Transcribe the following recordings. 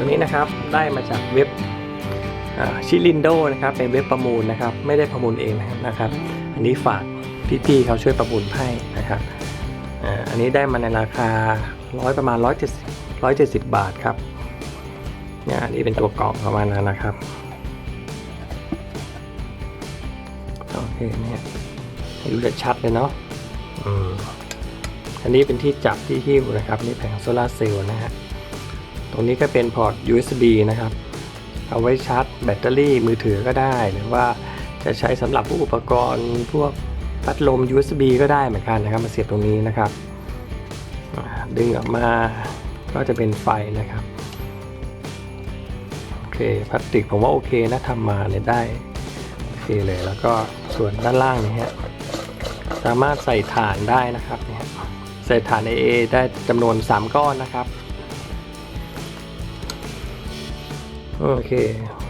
ตัวนี้นะครับได้มาจากเว็บชิลินโดนะครับเป็นเว็บประมูลนะครับ ไม่ได้ประมูลเองนะครับ อันนี้ฝากพี่ๆเขาช่วยประมูลให้นะครับอันนี้ได้มาในราคาร้อยประมาณ170 170 บาทครับเนี่ยอันนี้เป็นตัวกล่องประมาณนั้นนะครับโอเคเนี่ยให้ดูจะชัดเลยเนาะอันนี้เป็นที่จับที่หิ้วนะครับ นี่แผงโซลาร์เซลล์นะฮะ รงนี้ก็เป็นพอร์ต USB นะครับ เอาไว้ชาร์จแบตเตอรี่มือถือก็ได้ หรือว่าจะใช้สำหรับอุปกรณ์พวกพัดลม USB ก็ได้เหมือนกันนะครับ มาเสียบตรงนี้นะครับ ดึงออกมาก็จะเป็นไฟนะครับ โอเคพลาสติกผมว่าโอเคนะทำมาเลยได้โอเคเลยแล้วก็ส่วนด้านล่างนี่ฮะสามารถใส่ฐานได้นะครับเนี่ยใส่ฐาน AA ได้จำนวน 3 ก้อนนะครับ โอเค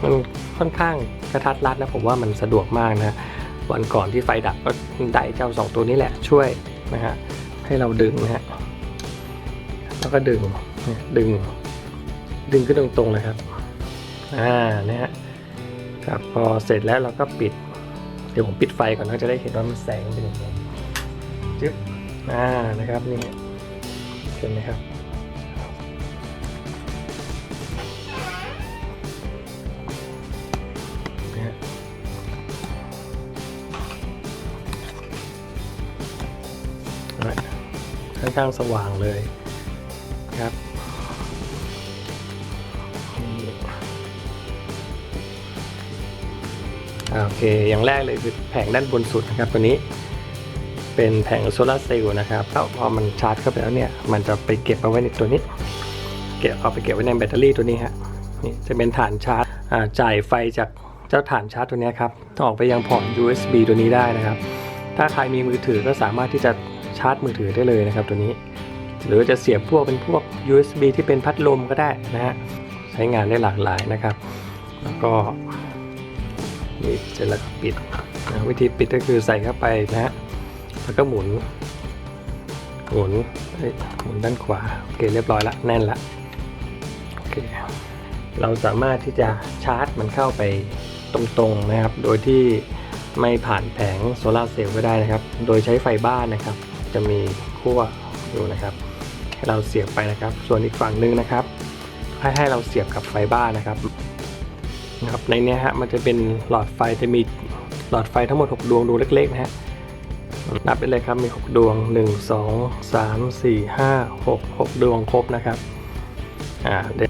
มันค่อนข้างกระทัดรัดนะผมว่ามันสะดวกมากนะ วันก่อนที่ไฟดับก็ได้เจ้าสองตัวนี้แหละช่วยนะฮะให้เราดึงนะฮะแล้วก็ดึงดึง ดึงขึ้นตรงๆเลยครับอ่านะฮะครับพอเสร็จแล้วเราก็ปิด เดี๋ยวผมปิดไฟก่อนเราจะได้เห็นว่ามันแสงเป็นยังไงจึ๊บอ่านะครับนี่เห็นไหมครับ ค่อนข้างสว่างเลยครับโอเค อย่างแรกเลยคือแผงด้านบนสุดนะครับตัวนี้ เป็นแผงโซลาเซลล์นะครับแล้วพอมันชาร์จเข้าไปแล้วเนี่ย มันจะไปเก็บเอาไว้ในตัวนี้ เก็บเอาไปเก็บไว้ในแบตเตอรี่ตัวนี้ฮะ นี่จะเป็นฐานชาร์จจ่ายไฟจากเจ้าฐานชาร์จตัวนี้ครับต้องออกไปยังพอร์ต USB ตัวนี้ได้นะครับ ถ้าใครมีมือถือก็สามารถที่จะ ชาร์จมือถือได้เลยนะครับตัวนี้ หรือจะเสียบพวกเป็นพวก USB ที่เป็นพัดลมก็ได้นะฮะใช้งานได้หลากหลายนะครับ แล้วก็นี่เสร็จแล้วก็ปิดนะวิธีปิดก็คือใส่เข้าไปนะฮะแล้วก็หมุน หมุนหมุนด้านขวาโอเคเรียบร้อยละแน่นละโอเคเราสามารถที่จะชาร์จมันเข้าไปตรงๆนะครับ โดยที่ไม่ผ่านแผงโซลาร์เซลล์ก็ได้นะครับ โดยใช้ไฟบ้านนะครับ จะมีขั้วอยู่นะครับ ให้เราเสียบไปนะครับ ส่วนอีกฝั่งหนึงนะครับ ให้ให้เราเสียบกับไฟบ้านนะครับนะครับในนี้ฮะมันจะเป็นหลอดไฟจะมีหลอดไฟทั้งหมด 6 ดวงดวงเล็กๆนะฮะนับไปเลยครับมี 6 ดวง 1 2 3 4 5 6 6 ดวงครบนะครับอ่าเด